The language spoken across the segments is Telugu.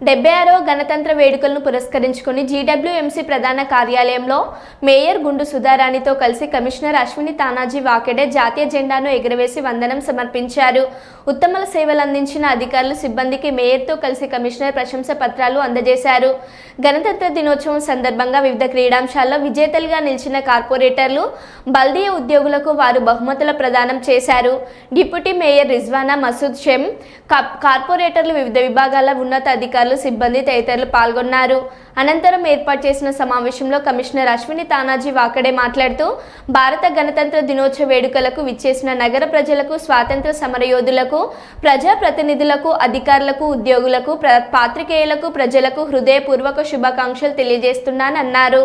డెబ్బై ఆరో గణతంత్ర వేడుకలను పురస్కరించుకుని జీడబ్ల్యూఎంసీ ప్రధాన కార్యాలయంలో మేయర్ గుండు సుధారాణితో కలిసి కమిషనర్ అశ్విని తానాజీ వాకెడే జాతీయ జెండాను ఎగురవేసి వందనం సమర్పించారు. ఉత్తమ సేవలు అందించిన అధికారులు సిబ్బందికి మేయర్తో కలిసి కమిషనర్ ప్రశంస పత్రాలు అందజేశారు. గణతంత్ర దినోత్సవం సందర్భంగా వివిధ క్రీడాంశాల్లో విజేతలుగా నిలిచిన కార్పొరేటర్లు బల్దీయ ఉద్యోగులకు వారు బహుమతుల ప్రదానం చేశారు. డిప్యూటీ మేయర్ రిజ్వానా మసూద్ షెమ్ కార్పొరేటర్లు వివిధ విభాగాల ఉన్నత అధికారులు సిబ్బంది తదితరులు పాల్గొన్నారు. అనంతరం ఏర్పాటు చేసిన సమావేశంలో కమిషనర్ అశ్విని తానాజీ వాకడే మాట్లాడుతూ భారత గణతంత్ర దినోత్సవ వేడుకలకు విచ్చేసిన నగర ప్రజలకు స్వాతంత్ర సమరయోధులకు ప్రజాప్రతినిధులకు అధికారులకు ఉద్యోగులకు పాత్రికేయులకు ప్రజలకు హృదయపూర్వక శుభాకాంక్షలు తెలియజేస్తున్నానన్నారు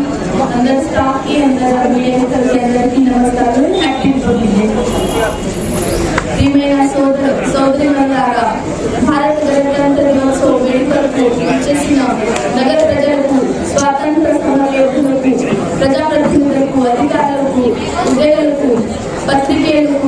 గౌరవ అభ్యర్థికి ప్రజలకి అందరి స్టాఫ్కి అందరి విలేకరులకి అందరికీ నమస్కారం హ్యాపీ రిపబ్లిక్ ప్రియమైన సోదర సోదరి వల్లారా భారత గణతంత్ర దినోత్సవ వేడుకలకు చేసిన నగర ప్రజలకు స్వాతంత్ర సమరయోధులకు ప్రజాప్రతినిధులకు అధికారులకు ఉద్యోగులకు పత్రికేయులకు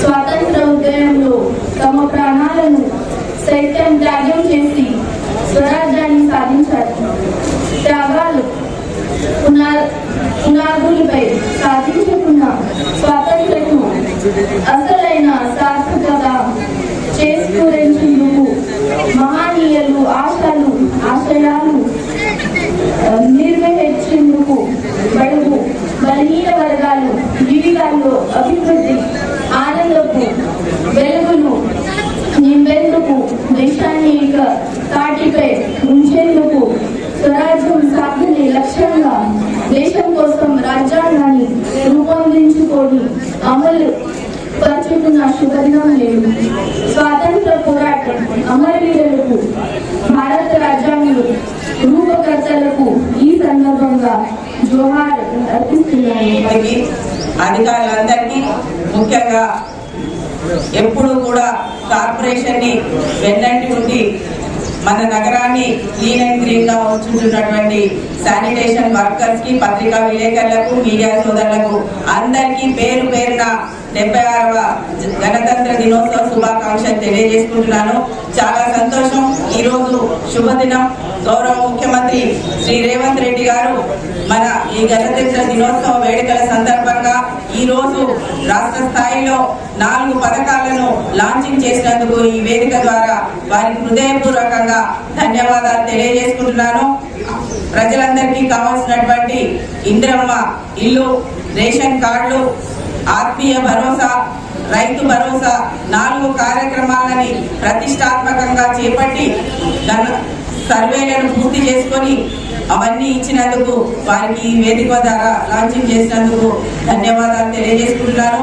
స్వాతంత్ర ఉదయంలో తమ ప్రాణాలను సైతం త్యాగం చేసి స్వరాజ్యాన్ని సాధించారు. దేశాన్ని ఇక ఉంచేందుకు స్వరాజ్యం సాధనే లక్ష్యంగా దేశం కోసం రాజ్యాంగాన్ని రూపొందించుకొని అమలు పరుచుకున్న శుభదినం లేదు స్వాతంత్ర పోరాటం అమరవీరులకు భారత రాజ్యాంగం రూపకర్తలకు ఈ సందర్భంగా జోహార్ అర్పిస్తున్నాను. అధికారులందరికీ ముఖ్యంగా ఎప్పుడు కూడా కార్పొరేషన్ని వెన్నంటి ఉండి మన నగరాన్ని క్లీన్ అండ్ గ్రీన్గా ఉంచుతున్నటువంటి శానిటేషన్ వర్కర్స్కి పత్రికా విలేకరులకు మీడియా సోదరులకు అందరికీ పేరు పేరున డెబ్బై ఆరవ గణతంత్ర దినోత్సవ శుభాకాంక్షలు తెలియజేసుకుంటున్నాను. చాలా సంతోషం. ఈరోజు శుభదినం. గౌరవ ముఖ్యమంత్రి శ్రీ రేవంత్ రెడ్డి గారు మన ఈ గణతంత్ర దినోత్సవ వేడుకల సందర్భంగా ఈరోజు రాష్ట్ర స్థాయిలో నాలుగు పథకాలను లాంచింగ్ చేసినందుకు ఈ వేదిక ద్వారా వారికి హృదయపూర్వకంగా ధన్యవాదాలు తెలియజేసుకుంటున్నాను. ప్రజలందరికీ కావాల్సినటువంటి ఇంద్రమ్మ ఇల్లు రేషన్ కార్డులు ఆత్మీయ భరోసా రైతు భరోసా నాలుగు కార్యక్రమాలని ప్రతిష్టాత్మకంగా చేపట్టి సర్వేలను పూర్తి చేసుకొని అవన్నీ ఇచ్చినందుకు వారికి వేదిక ద్వారా లాంచింగ్ చేసినందుకు ధన్యవాదాలు తెలియజేసుకుంటున్నాను.